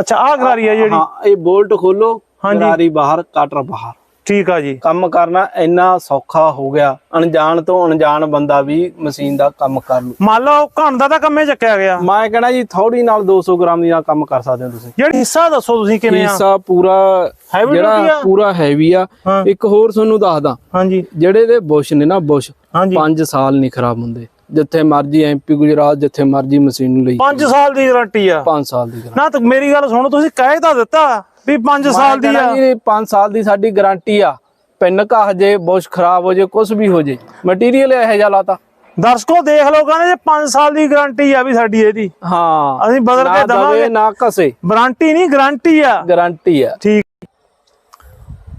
ਅੱਛਾ ਆਹ ਗਰਾਰੀ ਆ ਜਿਹੜੀ? ਹਾਂ ਇਹ ਬੋਲਟ ਖੋਲੋ। ਗਰਾਰੀ ਬਾਹਰ ਕਟਰ ਬਾਹਰ। ਠੀਕ ਆ ਜੀ। ਕੰਮ ਕਰਨਾ ਇੰਨਾ ਸੌਖਾ ਹੋ ਗਿਆ। ਅਣਜਾਣ ਤੋਂ ਅਣਜਾਣ ਬੰਦਾ ਵੀ ਮਸ਼ੀਨ ਦਾ ਕੰਮ ਕਰ ਲੂ। ਮੰਨ ਲਓ ਘਣ ਦਾ ਤਾਂ ਕੰਮੇ ਚੱਕਿਆ ਗਿਆ। ਮੈਂ ਕਹਿਣਾ ਜੀ ਥੋੜੀ ਨਾਲ 200 ਗ੍ਰਾਮ ਦੀ ਨਾਲ ਕੰਮ ਕਰ ਸਕਦੇ ਹੋ ਤੁਸੀਂ। ਜਿਹੜੀ ਹਿੱਸਾ ਦੱਸੋ ਤੁਸੀਂ ਕਿਵੇਂ ਆ? ਹਿੱਸਾ ਪੂਰਾ? ਜਿਹੜਾ ਪੂਰਾ ਹੈਵੀ ਆ। ਇੱਕ ਹੋਰ ਤੁਹਾਨੂੰ ਦੱਸਦਾ। ਹਾਂਜੀ। ਜਿਹੜੇ ਦੇ ਬੁਸ਼ ਨੇ ਨਾ ਬੁਸ਼ ਹਾਂਜੀ। 5 ਸਾਲ ਨਹੀਂ ਖਰਾਬ ਹੁੰਦੇ ਜਿੱਥੇ ਮਰਜ਼ੀ ਐਮਪੀ ਗੁਜਰਾਤ ਜਿੱਥੇ ਮਰਜ਼ੀ ਮਸ਼ੀਨ ਲਈ 5 ਸਾਲ ਦੀ ਗਾਰੰਟੀ ਆ। 5 ਸਾਲ ਦੀ ਗਾਰੰਟੀ। ਨਾ ਤਾਂ ਮੇਰੀ ਗੱਲ ਸੁਣੋ ਤੁਸੀਂ ਕਹਿ ਤਾਂ ਦਿੱਤਾ ਵੀ 5 ਸਾਲ ਦੀ ਆ। ਜੀ 5 ਸਾਲ ਦੀ ਸਾਡੀ ਗਾਰੰਟੀ ਆ। ਪਿੰਨ ਕਾ ਹਜੇ ਬੁਸ਼ ਖਰਾਬ ਹੋ ਜੇ ਕੁਝ ਵੀ ਹੋ ਜੇ। ਮਟੀਰੀਅਲ ਇਹੋ ਜਿਹਾ ਲਾਤਾ। ਦਰਸ਼ਕੋ ਦੇਖ ਲਓ ਕਹਿੰਦੇ ਜੇ 5 ਸਾਲ ਦੀ ਗਾਰੰਟੀ ਆ ਵੀ ਸਾਡੀ ਇਹਦੀ। ਹਾਂ। ਅਸੀਂ ਬਦਲ ਕੇ ਦਵਾਂਗੇ ਦਵੇ ਨਾ ਕਸੇ ਵਾਰੰਟੀ ਨਹੀਂ ਗਾਰੰਟੀ ਆ। ਗਾਰੰਟੀ ਆ। ਠੀਕ।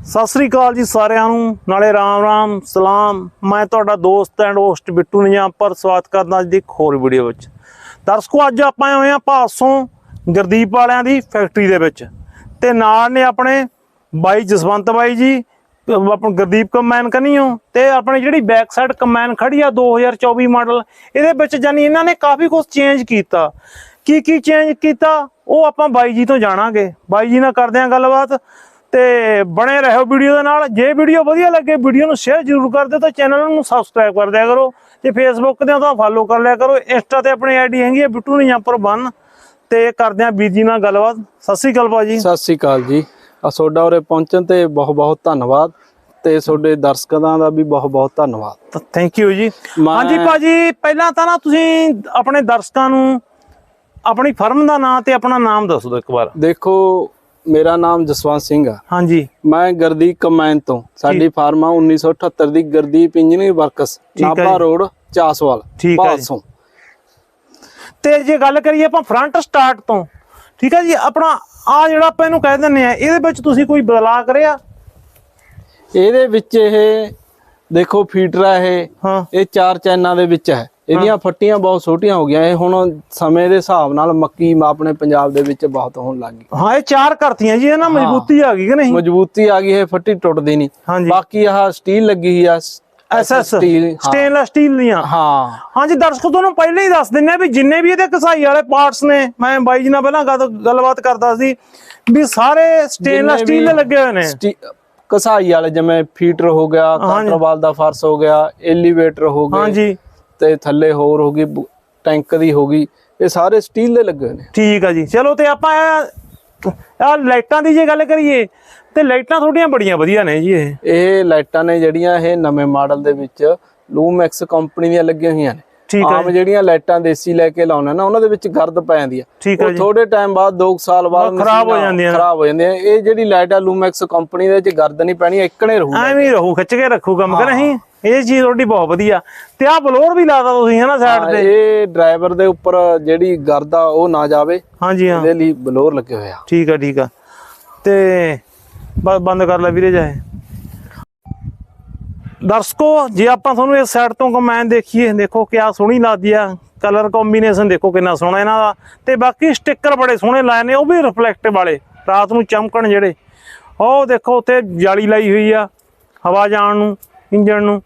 ਸਤਿ ਸ੍ਰੀ ਅਕਾਲ ਜੀ ਸਾਰਿਆਂ ਨੂੰ। ਨਾਲੇ ਰਾਮ ਰਾਮ, ਸਲਾਮ। ਮੈਂ ਤੁਹਾਡਾ ਦੋਸਤ ਐਂਡ ਹੋਸਟ ਬਿੱਟੂ ਨਿਜਾਮਪਰ ਸਵਾਗਤ ਕਰਦਾ ਅੱਜ ਦੀ ਇੱਕ ਹੋਰ ਵੀਡੀਓ ਵਿੱਚ। ਦਰਸ਼ਕੋ, ਅੱਜ ਆਪਾਂ ਆਏ ਹਾਂ ਭਾਸੋਂ ਗੁਰਦੀਪ ਵਾਲਿਆਂ ਦੀ ਫੈਕਟਰੀ ਦੇ ਵਿੱਚ। ਤੇ ਨਾਲ ਨੇ ਆਪਣੇ ਬਾਈ ਜਸਵੰਤ ਬਾਈ ਜੀ, ਅਹ ਆਪਣਾ ਗੁਰਦੀਪ ਕੰਬਾਈਨ ਕਨੀਓ ਤੇ ਆਪਣੇ ਜਿਹੜੀ ਬੈਕ ਸਾਈਡ ਕੰਬਾਈਨ ਖੜੀ ਆ 2024 ਮਾਡਲ, ਇਹਦੇ ਵਿੱਚ ਜਾਨੀ ਇਹਨਾਂ ਨੇ ਕਾਫੀ ਕੁਝ ਚੇਂਜ ਕੀਤਾ। ਕੀ ਕੀ ਚੇਂਜ ਕੀਤਾ, ਉਹ ਆਪਾਂ ਬਾਈ ਜੀ ਤੋਂ ਜਾਣਾਂਗੇ। ਬਾਈ ਜੀ ਨਾਲ ਕਰਦੇ ਆਂ ਗੱਲਬਾਤ। ਤੇ ਬਣੇ ਰਹੋ ਵੀਡੀਓ ਦੇ ਨਾਲ। ਜੇ ਵੀਡੀਓ ਵਧੀਆ ਲੱਗੇ ਵੀਡੀਓ ਨੂੰ ਸ਼ੇਅਰ ਜ਼ਰੂਰ ਕਰ ਦਿਓ ਤੇ ਚੈਨਲ ਨੂੰ ਸਬਸਕ੍ਰਾਈਬ ਕਰ ਦਿਆ ਕਰੋ ਤੇ ਫੇਸਬੁੱਕ ਤੇ ਤਾਂ ਫਾਲੋ ਕਰ ਲਿਆ ਕਰੋ। ਇੰਸਟਾ ਤੇ ਆਪਣੀ ਆਈਡੀ ਹੈਗੀ ਹੈ ਬਿੱਟੂ ਨਿਜਾਂਪਰ ਬਨ ਤੇ ਕਰਦੇ ਆਂ ਵੀਰ ਜੀ ਨਾਲ ਗੱਲਬਾਤ। ਸਤਿ ਸ੍ਰੀ ਅਕਾਲ ਭਾਜੀ। ਸਤਿ ਸ੍ਰੀ ਅਕਾਲ ਜੀ। ਆ ਤੁਹਾਡਾ ਉਰੇ ਪਹੁੰਚਣ ਤੇ ਬਹੁਤ ਬਹੁਤ ਧੰਨਵਾਦ ਤੇ ਤੁਹਾਡੇ ਦਰਸ਼ਕਾਂ ਦਾ ਵੀ ਬਹੁਤ ਬਹੁਤ ਧੰਨਵਾਦ ਥੈਂਕ ਯੂ ਜੀ। ਹਾਂਜੀ ਭਾਜੀ ਪਹਿਲਾਂ ਤਾਂ ਨਾ ਤੁਸੀਂ ਆਪਣੇ ਦਰਸ਼ਕਾਂ ਨੂੰ ਆਪਣੀ ਫਰਮ ਦਾ ਨਾਮ ਤੇ ਆਪਣਾ ਨਾਮ ਦੱਸ ਦਿਓ ਇੱਕ ਵਾਰ। ਦੇਖੋ ਮੇਰਾ ਨਾਮ ਜਸਵੰਤ ਸਿੰਘ ਆ। ਹਾਂਜੀ। ਮੈਂ ਗਰਦੀਪ ਕਮੈਨ ਤੋਂ। ਸਾਡੀ ਫਾਰਮ ਆ 1978 ਦੀ Gurdeep engineering works Nabha. Road Chaswal ਠੀਕ ਹੈ। ਪਾਸੋਂ ਤੇ ਜੇ ਗੱਲ ਕਰੀਏ ਆਪਾਂ ਫਰੰਟ ਸਟਾਰਟ ਤੋਂ ਠੀਕ ਹੈ ਜੀ ਆਪਣਾ ਆ ਜਿਹੜਾ ਆਪਾਂ ਇਹਨੂੰ ਕਹਿ ਦਿੰਦੇ ਆ ਇਹਦੇ ਵਿੱਚ ਤੁਸੀਂ ਕੋਈ ਬਦਲਾਅ ਕਰਿਆ? ਇਹਦੇ ਵਿੱਚ ਇਹ ਦੇਖੋ ਫੀਟਰ ਆ ਇਹ। ਹਾਂ। ਇਹ ਚਾਰ ਚੈਨਾਂ ਦੇ ਵਿੱਚ ਹੈ। ਇਹਦੀਆਂ ਫੱਟੀਆਂ ਬਹੁਤ ਛੋਟੀਆਂ ਹੋ ਗਈਆਂ ਇਹ ਹੁਣ ਸਮੇਂ ਦੇ ਹਿਸਾਬ ਨਾਲ ਮੱਕੀ ਆਪਣੇ ਪੰਜਾਬ ਦੇ ਵਿੱਚ ਬਹੁਤ ਹੋਣ ਲੱਗ ਗਈ। ਹਾਂ ਇਹ ਚਾਰ ਕਰਤੀਆਂ ਜੀ ਇਹ ਨਾ ਮਜ਼ਬੂਤੀ ਆ ਗਈ ਕਿ ਨਹੀਂ? ਮਜ਼ਬੂਤੀ ਆ ਗਈ ਇਹ ਫੱਟੀ ਟੁੱਟਦੀ ਨਹੀਂ। ਬਾਕੀ ਆਹ ਸਟੀਲ ਲੱਗੀ ਆ ਐਸਐਸ। ਸਟੇਨਲੈਸ ਸਟੀਲ ਦੀਆਂ। ਹਾਂ। ਹਾਂਜੀ ਦਰਸ਼ਕੋ ਤੁਹਾਨੂੰ ਪਹਿਲਾਂ ਹੀ ਦੱਸ ਦਿੰਨੇ ਆ ਵੀ ਜਿੰਨੇ ਵੀ ਇਹਦੇ ਕਸਾਈ ਵਾਲੇ ਪਾਰਟਸ ਨੇ ਮੈਂ ਬਾਈ ਜੀ ਨਾਲ ਪਹਿਲਾਂ ਗੱਲ- ਗੱਲਬਾਤ ਕਰਦਾ ਸੀ ਵੀ ਸਾਰੇ ਸਟੇਨਲੈਸ ਸਟੀਲ ਦੇ ਲੱਗੇ ਹੋਏ ਨੇ। ਕਸਾਈ ਵਾਲੇ ਜਿਵੇਂ ਫੀਟਰ ਹੋ ਗਿਆ ਕੰਟਰਵਾਲ ਦਾ ਫਰਸ਼ ਹੋ ਗਿਆ ਐਲੀਵੇਟਰ ਹੋ ਗਏ। ਹਾਂਜੀ। ਤੇ ਥੱਲੇ ਹੋਰ ਹੋ ਗਈ ਟੈਂਕ ਦੀ ਹੋ ਗਈ ਇਹ ਸਾਰੇ ਸਟੀਲ ਦੇ ਲੱਗੇ ਨੇ। ਠੀਕ ਆ ਜੀ। ਚਲੋ ਤੇ ਆਪਾਂ ਆ ਲਾਈਟਾਂ ਦੀ ਜੇ ਗੱਲ ਕਰੀਏ ਤੇ ਲਾਈਟਾਂ ਤੁਹਾਡੀਆਂ ਬੜੀਆਂ ਵਧੀਆ ਨੇ ਜੀ ਇਹ। ਇਹ ਲਾਈਟਾਂ ਨੇ ਜਿਹੜੀਆਂ ਇਹ ਨਵੇਂ ਮਾਡਲ ਦੇ ਵਿੱਚ ਲੂਮੈਕਸ ਕੰਪਨੀ ਦੀਆਂ ਲੱਗੀਆਂ ਹੋਈਆਂ ਨੇ। ਠੀਕ ਆ ਆਮ ਜਿਹੜੀਆਂ ਲਾਈਟਾਂ ਦੇਸੀ ਲੈ ਕੇ ਲਾਉਣਾ ਨਾ ਉਹਨਾਂ ਦੇ ਵਿੱਚ ਗਰਦ ਪੈ ਜਾਂਦੀ ਆ ਠੀਕ ਆ ਜੀ। ਥੋੜੇ ਟਾਈਮ ਬਾਅਦ 2 ਸਾਲ ਬਾਅਦ ਖਰਾਬ ਹੋ ਜਾਂਦੀਆਂ। ਖਰਾਬ ਹੋ ਜਾਂਦੀਆਂ। ਇਹ ਜਿਹੜੀ ਲਾਈਟ ਆ ਲੂਮੈਕਸ ਕੰਪਨੀ ਦੇ ਵਿੱਚ ਗਰਦ ਨਹੀਂ ਪੈਣੀ ਇੱਕਣੇ ਰਹੂ ਐਵੇਂ ਹੀ ਰਹੂ ਖਿੱਚ ਕੇ ਰੱਖੂ ਕੰਮ ਕਿ ਨਹੀਂ? ਇਹ ਚੀਜ਼ ਤੁਹਾਡੀ ਬਹੁਤ ਵਧੀਆ। ਤੇ ਆਹ ਬਲੋਰ ਵੀ ਲਾਤਾ ਤੁਸੀਂ ਹੈ ਨਾ ਸਾਈਡ ਤੇ? ਇਹ ਡਰਾਈਵਰ ਦੇ ਉੱਪਰ ਜਿਹੜੀ ਗਰਦ ਆ ਉਹ ਨਾ ਜਾਵੇ। ਹਾਂਜੀ ਹਾਂ। ਇਹਦੇ ਲਈ ਬਲੋਰ ਲੱਗੇ ਹੋਏ ਆ। ਠੀਕ ਆ ਠੀਕ ਆ। ਤੇ ਬਸ ਬੰਦ ਕਰ ਲੈ ਵੀਰੇ ਜਾਏ। ਦਰਸ਼ਕੋ, ਜੇ ਆਪਾਂ ਤੁਹਾਨੂੰ ਇਸ ਸਾਈਡ ਤੋਂ ਕਮੈਨ ਦੇਖੀਏ, ਦੇਖੋ ਕਿਆ ਸੋਹਣੀ ਲੱਗਦੀ ਆ। ਕਲਰ ਕੰਬੀਨੇਸ਼ਨ ਦੇਖੋ ਕਿੰਨਾ ਸੋਹਣਾ ਇਹਨਾਂ ਦਾ। ਤੇ ਬਾਕੀ ਸਟicker ਬੜੇ ਸੋਹਣੇ ਲਾਏ ਨੇ, ਉਹ ਵੀ ਰਿਫਲੈਕਟਿਵ ਵਾਲੇ, ਰਾਤ ਨੂੰ ਚਮਕਣ ਜਿਹੜੇ। ਉਹ ਦੇਖੋ, ਉੱਥੇ ਜਾਲੀ ਲਾਈ ਹੋਈ ਆ, ਹਵਾ ਜਾਣ ਨੂੰ, ਇੰਜਣ ਨੂੰ।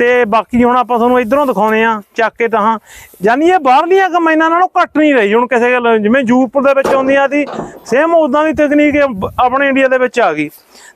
ਤੇ ਬਾਕੀ ਹੁਣ ਆਪਾਂ ਤੁਹਾਨੂੰ ਇਧਰੋਂ ਦਿਖਾਉਨੇ ਆ ਚੱਕ ਕੇ ਤਾਂ ਯਾਨੀ ਇਹ ਬਾਹਰਲੀਆਂ ਕਮਾਈਨਾਂ ਨਾਲੋਂ ਘੱਟ ਨਹੀਂ ਰਹੀ ਹੁਣ ਕਿਸੇ ਗੱਲ ਜਿਵੇਂ ਯੂਰਪ ਦੇ ਵਿੱਚ ਆਉਂਦੀਆਂ ਸੀ ਸੇਮ ਉਦਾਂ ਦੀ ਤਕਨੀਕ ਆਪਣੇ ਇੰਡੀਆ ਦੇ ਵਿੱਚ ਆ ਗਈ।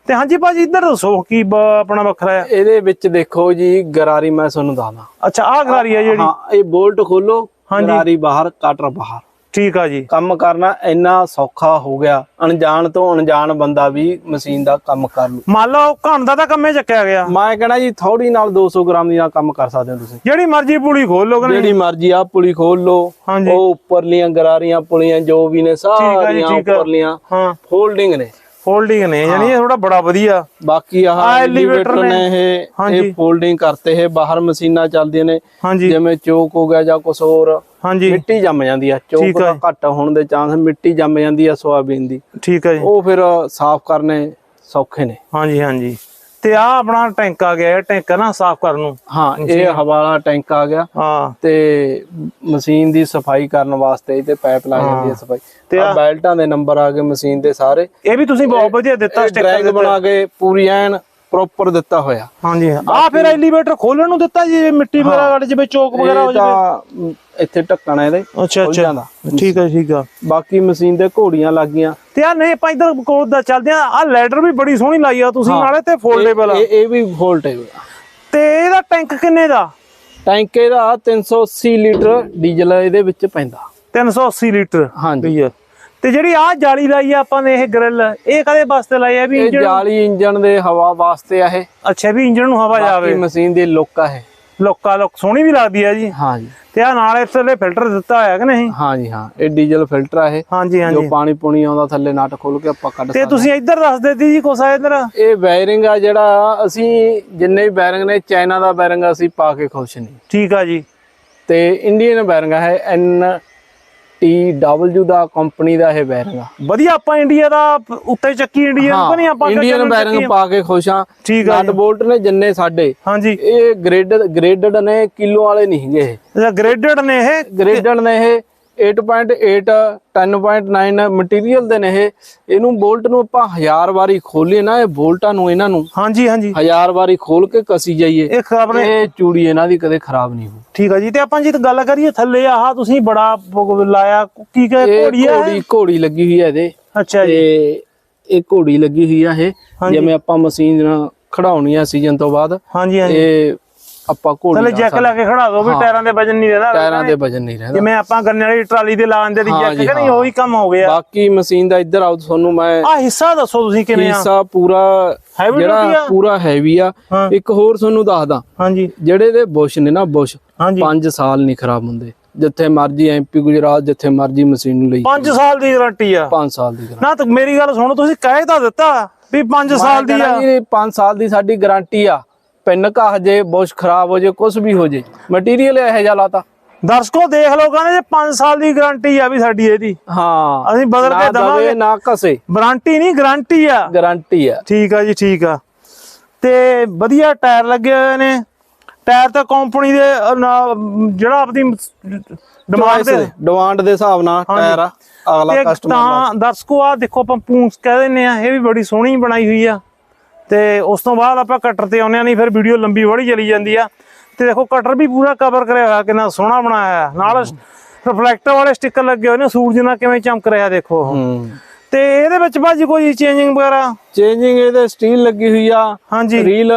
ਤੇ ਹਾਂਜੀ ਭਾਜੀ ਇੱਧਰ ਦੱਸੋ ਕੀ ਆਪਣਾ ਵੱਖਰਾ ਹੈ ਇਹਦੇ ਵਿੱਚ ਦੇਖੋ ਜੀ ਗਰਾਰੀ ਮੈਂ ਤੁਹਾਨੂੰ ਦੱਸਦਾ। ਅੱਛਾ ਆਹ ਗਰਾਰੀ ਹੈ ਜਿਹੜੀ। ਹਾਂ ਇਹ ਬੋਲਟ ਖੋਲੋ। ਗਰਾਰੀ ਬਾਹਰ ਕਟਰ ਬਾਹਰ। ਠੀਕ ਆ ਜੀ। ਕੰਮ ਕਰਨਾ ਇੰਨਾ ਸੌਖਾ ਹੋ ਗਿਆ। ਅਣਜਾਣ ਤੋਂ ਅਣਜਾਣ ਬੰਦਾ ਵੀ ਮਸ਼ੀਨ ਦਾ ਕੰਮ ਕਰ ਲੂ। ਮੰਨ ਲਓ ਘਣ ਦਾ ਤਾਂ ਕੰਮੇ ਚੱਕਿਆ ਗਿਆ। ਮੈਂ ਕਹਿਣਾ ਜੀ ਥੋੜੀ ਨਾਲ 200 ਗ੍ਰਾਮ ਦੀ ਨਾਲ ਕੰਮ ਕਰ ਸਕਦੇ ਹੋ ਤੁਸੀਂ। ਜਿਹੜੀ ਮਰਜ਼ੀ ਪੁਲੀ ਖੋਲ ਲਓ ਜਿਹੜੀ ਮਰਜ਼ੀ ਆ ਪੁਲੀ ਖੋਲ ਲੋ ਹਾਂਜੀ। ਉਹ ਉੱਪਰਲੀਆਂ ਗਰਾਰੀਆਂ ਪੁਲੀਆਂ ਜੋ ਵੀ ਨੇ ਸਾਰੀਆਂ। ਉੱਪਰਲੀਆਂ ਹਾਂ। ਫੋਲਡਿੰਗ ਨੇ। ਫੋਲਡਿੰਗ ਨੇ ਯਾਨੀ ਇਹ ਥੋੜਾ ਬੜਾ ਵਧੀਆ। ਬਾਕੀ ਆਹ ਐਲੀਵੇਟਰ ਨੇ ਇਹ। ਇਹ ਫੋਲਡਿੰਗ ਕਰਤੇ ਇਹ ਬਾਹਰ ਮਸ਼ੀਨਾਂ ਚੱਲਦੀਆਂ ਨੇ। ਜਿਵੇਂ ਚੋਕ ਹੋ ਗਿਆ ਜਾਂ ਕੁਝ ਹੋਰ ਹਾਂਜੀ। ਮਿੱਟੀ ਜੰਮ ਜਾਂਦੀ ਆ। ਚੋਕ ਦਾ ਘੱਟ ਹੋਣ ਦੇ ਚਾਂਸ ਮਿੱਟੀ ਜੰਮ ਜਾਂਦੀ ਆ ਸੋਆਬੀਨ ਦੀ। ਠੀਕ ਹੈ ਜੀ। ਉਹ ਫਿਰ ਸਾਫ਼ ਕਰਨੇ ਸੌਖੇ ਨੇ। ਹਾਂਜੀ ਹਾਂਜੀ। ਤੇ ਆ ਆਪਣਾ ਟੈਂਕ ਆ ਗਿਆ ਇਹ ਟੈਂਕ ਨਾ ਸਾਫ਼ ਕਰਨ ਨੂੰ। ਹਾਂ ਇਹ ਹਵਾ ਵਾਲਾ ਟੈਂਕ ਆ ਗਿਆ। ਹਾਂ। ਤੇ ਮਸ਼ੀਨ ਦੀ ਸਫ਼ਾਈ ਕਰਨ ਵਾਸਤੇ ਤੇ ਪਾਈਪ ਲਾ ਜਾਂਦੀ ਹੈ। ਸਫ਼ਾਈ। ਤੇ ਆ ਬੈਲਟਾਂ ਦੇ ਨੰਬਰ ਆ ਗਏ ਮਸ਼ੀਨ ਦੇ ਸਾਰੇ। ਇਹ ਵੀ ਤੁਸੀਂ ਬਹੁਤ ਵਧੀਆ ਦਿੱਤਾ ਡਰੈਗ ਬਣਾ ਕੇ ਪੂਰੀ ਐਨ ਪ੍ਰੋਪਰ ਦਿੱਤਾ ਹੋਇਆ। ਹਾਂਜੀ ਆ ਫਿਰ ਐਲੀਵੇਟਰ ਖੋਲਣ ਨੂੰ ਦਿੱਤਾ ਜੀ ਮਿੱਟੀ ਵਗੈਰਾ ਗੱਡ ਜਿਵੇਂ ਚੋਕ ਵਗੈਰਾ ਹੋ ਜਾਵੇ। ਇੱਥੇ ਢੱਕਣ ਹੈ ਇਹਦੇ ਅੱਛਾ ਅੱਛਾ। ਠੀਕ ਹੈ ਠੀਕ ਆ। ਬਾਕੀ ਮਸ਼ੀਨ ਦੇ ਘੋੜੀਆਂ ਲੱਗ ਗਈਆਂ। ਤੇ ਆ ਨਹੀਂ ਆਪਾਂ ਇਧਰ ਕੋਲ ਦਾ ਚੱਲਦੇ ਆ ਆ ਲੈਡਰ ਵੀ ਬੜੀ ਸੋਹਣੀ ਲਾਈ ਆ ਤੁਸੀਂ ਨਾਲੇ ਤੇ ਫੋਲਡੇਬਲ ਆ। ਇਹ ਵੀ ਹੈ ਤੇ ਇਹਦਾ ਟੈਂਕ ਕਿੰਨੇ ਦਾ? ਟੈਂਕ ਇਹਦਾ 380 ਲੀਟਰ ਡੀਜ਼ਲ ਇਹਦੇ ਵਿੱਚ ਪੈਂਦਾ। 380 ਲੀਟਰ। ਹਾਂਜੀ। ਤੇ ਜਿਹੜੀ ਆ ਜਾਲੀ ਲਾਈ ਆ ਆਪਾਂ ਨੇ ਇਹ ਗ੍ਰਿਲ ਇਹ ਕਦੇ ਵਾਸਤੇ ਲਾਈ ਆ? ਵੀ ਇਹ ਇੰਜਣ ਜਾਲੀ ਇੰਜਨ ਦੇ ਹਵਾ ਵਾਸਤੇ ਆ ਇਹ। ਅੱਛਾ ਵੀ ਇੰਜਣ ਨੂੰ ਹਵਾ ਬਾਕੀ ਜਾਵੇ ਮਸ਼ੀਨ ਦੀ ਲੁੱਕ ਆ ਇਹ। ਲੋਕਾਂ ਲੋਕ ਸੋਹਣੀ ਵੀ ਲੱਗਦੀ ਆ ਜੀ। ਹਾਂਜੀ ਤੇ ਆ ਨਾਲ ਇਸ ਥੱਲੇ ਫਿਲਟਰ ਦਿੱਤਾ ਹੋਇਆ ਕਿ ਨਹੀਂ? ਹਾਂਜੀ ਹਾਂ। ਇਹ ਡੀਜ਼ਲ ਫਿਲਟਰ ਆ ਇਹ। ਹਾਂਜੀ ਜੋ ਹਾਂਜੀ ਪਾਣੀ ਪੂਣੀ ਆਉਂਦਾ ਥੱਲੇ ਨਟ ਖੋਲ ਕੇ ਆਪਾਂ ਕੱਢ ਤੇ ਸਕਦੇ ਤੁਸੀਂ ਇੱਧਰ ਦੱਸ ਦਿੱਤੀ ਜੀ ਆ ਇੱਧਰ? ਇਹ ਬੈਰਿੰਗ ਆ ਜਿਹੜਾ ਅਸੀਂ ਜਿੰਨੇ ਵੀ ਬੈਰਿੰਗ ਨੇ ਚਾਈਨਾ ਦਾ ਬੈਰਿੰਗ ਅਸੀਂ ਪਾ ਕੇ ਖੁਸ਼ ਨਹੀਂ। ਠੀਕ ਆ ਜੀ। ਤੇ ਇੰਡੀਅਨ ਬੈਰਿੰਗ ਹੈ ਐਨ ਡਬਲਯੂ ਦਾ ਕੰਪਨੀ ਦਾ ਇਹ ਬੈਰਿੰਗ ਆ। ਵਧੀਆ ਆਪਾਂ ਇੰਡੀਆ ਦਾ ਉੱਤੇ ਚੱਕੀ ਇੰਡੀਆ ਨੂੰ ਨਹੀਂ ਆਪਾਂ ਇੰਡੀਅਨ ਬੈਰਿੰਗ ਪਾ ਕੇ ਖੁਸ਼ ਆ ਠੀਕ ਆ ਨਟ ਬੋਲਟ ਨੇ ਜਿੰਨੇ ਸਾਡੇ ਹਾਂਜੀ। ਇਹ ਗ੍ਰੇਡਡ ਗ੍ਰੇਡਡ ਨੇ ਕਿਲੋ ਵਾਲੇ ਨਹੀਂ ਹੈਗੇ ਇਹ। ਇਹ ਗ੍ਰੇਡਡ ਨੇ ਇਹ? ਗ੍ਰੇਡਡ ਨੇ ਇਹ। 8.8 10.9 ਮਟੀਰੀਅਲ ਦੇ ਨੇ ਇਹ। ਇਹਨੂੰ ਬੋਲਟ ਨੂੰ ਆਪਾਂ ਹਜ਼ਾਰ ਵਾਰੀ ਖੋਲੀਏ ਨਾ ਇਹ ਬੋਲਟਾਂ ਨੂੰ ਇਹਨਾਂ ਨੂੰ। ਹਾਂਜੀ ਹਾਂਜੀ। ਹਜ਼ਾਰ ਵਾਰੀ ਖੋਲ ਕੇ ਕਸੀ ਜਾਈਏ। ਇਹ ਖਰਾਬ ਨੇ। ਇਹ ਚੂੜੀ ਇਹਨਾਂ ਦੀ ਕਦੇ ਖਰਾਬ ਨਹੀਂ ਹੋਊ। ਠੀਕ ਆ ਜੀ ਤੇ ਆਪਾਂ ਜੀ ਗੱਲ ਕਰੀਏ ਥੱਲੇ ਆਹ ਤੁਸੀਂ ਬੜਾ ਲਾਇਆ ਕੀ ਕਹੇ ਘੋੜੀ ਆ ਘੋੜੀ ਘੋੜੀ ਲੱਗੀ ਹੋਈ ਹੈ ਇਹਦੇ। ਅੱਛਾ ਜੀ। ਤੇ ਇਹ ਘੋੜੀ ਲੱਗੀ ਹੋਈ ਆ ਇਹ। ਜਿਵੇਂ ਆਪਾਂ ਮਸ਼ੀਨ ਨਾਲ ਖੜਾਉਣੀ ਆ ਸੀਜ਼ਨ ਤੋਂ ਬਾਅਦ। ਹਾਂਜੀ ਹਾਂਜੀ। ਇਹ ਆਪਾਂ ਘੋੜੀ ਥੱਲੇ ਲਾ ਜੈਕ ਲਾ ਕੇ ਖੜਾ ਦੋ ਵੀ ਟਾਇਰਾਂ ਦੇ ਵਜਨ ਨਹੀਂ ਰਹਿੰਦਾ। ਟਾਇਰਾਂ ਦੇ ਵਜਨ ਨਹੀਂ ਰਹਿੰਦਾ। ਜਿਵੇਂ ਆਪਾਂ ਗੰਨੇ ਵਾਲੀ ਟਰਾਲੀ ਤੇ ਲਾਉਂਦੇ ਦੀ ਹਾਂ ਜੈਕ ਨਹੀਂ। ਉਹੀ ਕੰਮ ਹੋ ਗਿਆ। ਬਾਕੀ ਮਸ਼ੀਨ ਦਾ ਇੱਧਰ ਆਓ ਤੁਹਾਨੂੰ ਮੈਂ ਆ ਹਿੱਸਾ ਦੱਸੋ ਤੁਸੀਂ ਕਿਵੇਂ ਆ? ਹਿੱਸਾ ਪੂਰਾ ਜਿਹੜਾ? ਪੂਰਾ ਹੈਵੀ ਆ। ਇੱਕ ਹੋਰ ਤੁਹਾਨੂੰ ਦੱਸਦਾ। ਹਾਂਜੀ। ਜਿਹੜੇ ਦੇ ਬੁਸ਼ ਨੇ ਨਾ ਬੁਸ਼ ਹਾਂਜੀ। 5 ਸਾਲ ਨਹੀਂ ਖਰਾਬ ਹੁੰਦੇ। ਜਿੱਥੇ ਮਰਜ਼ੀ ਐਮਪੀ ਗੁਜਰਾਤ ਜਿੱਥੇ ਮਰਜ਼ੀ ਮਸ਼ੀਨ ਨੂੰ ਲਈ 5 ਸਾਲ ਦੀ ਗਾਰੰਟੀ ਆ। 5 ਸਾਲ ਦੀ ਨਾ ਤਾਂ ਮੇਰੀ ਗੱਲ ਸੁਣੋ ਤੁਸੀਂ ਕਹਿ ਤਾਂ ਦਿੱਤਾ ਵੀ 5 ਸਾਲ ਦੀ ਆ। ਗਾਰੰਟੀ 5 ਸਾਲ ਦੀ ਸਾਡੀ ਗਾਰੰਟੀ ਆ। ਪਿੰਨ ਘਾਹ ਜੇ ਬੁਸ਼ ਖਰਾਬ ਹੋ ਜੇ ਕੁਝ ਵੀ ਹੋ ਜੇ ਮਟੀਰੀਅਲ ਇਹੋ ਜਿਹਾ ਲਾਤਾ। ਦਰਸ਼ਕੋ ਦੇਖ ਲਓ ਕਹਿੰਦੇ ਜੇ 5 ਸਾਲ ਦੀ ਗਾਰੰਟੀ ਆ ਵੀ ਸਾਡੀ ਇਹਦੀ। ਹਾਂ ਅਸੀਂ ਬਦਲ ਕੇ ਦਵਾਂਗੇ। ਦਵੇ ਨਾ ਕਸੇ ਵਾਰੰਟੀ ਨਹੀਂ ਗਾਰੰਟੀ ਆ। ਗਾਰੰਟੀ ਆ। ਠੀਕ ਆ ਜੀ ਠੀਕ ਆ। ਤੇ ਵਧੀਆ ਟਾਇਰ ਲੱਗੇ ਹੋਏ ਨੇ। ਟਾਇਰ ਤਾਂ ਕੰਪਨੀ ਦੇ ਜਿਹੜਾ ਆਪਦੀ ਡਿਮਾਂਡ ਤੇ ਡਿਮਾਂਡ ਦੇ। ਹਿਸਾਬ ਨਾਲ ਟਾਇਰ ਆ ਅਗਲਾ ਕਸਟਮਰ ਤਾਂ ਦਰਸ਼ਕੋ ਆ ਦੇਖੋ ਆਪਾਂ ਪੂੰਛ ਕਹਿ ਦਿੰਨੇ ਆ ਇਹ ਵੀ ਬੜੀ ਸੋਹਣੀ ਬਣਾਈ ਹੋਈ ਆ। ਤੇ ਉਸ ਤੋਂ ਬਾਅਦ ਆਪਾਂ ਕਟਰ ਤੇ ਆਉਂਦੇ ਆ ਨਹੀਂ ਫਿਰ ਵੀਡੀਓ ਲੰਬੀ ਬੜੀ ਚਲੀ ਜਾਂਦੀ ਆ। ਤੇ ਦੇਖੋ ਕਟਰ ਵੀ ਪੂਰਾ ਕਵਰ ਕਰਿਆ ਹੋਇਆ ਕਿੰਨਾ ਸੋਹਣਾ ਬਣਾਇਆ ਨਾਲ ਰਿਫਲੈਕਟਰ ਵਾਲੇ ਸਟicker ਲੱਗੇ ਹੋਏ ਨੇ ਸੂਰਜ ਨਾਲ ਕਿਵੇਂ ਚਮਕ ਰਿਹਾ ਦੇਖੋ ਤੇ ਇਹਦੇ ਵਿੱਚ ਭਾਜੀ ਕੋਈ ਚੇਂਜਿੰਗ ਵਗੈਰਾ? ਚੇਂਜਿੰਗ ਇਹਦੇ ਸਟੀਲ ਲੱਗੀ ਹੋਈ ਆ। ਹਾਂਜੀ। ਰੀਲ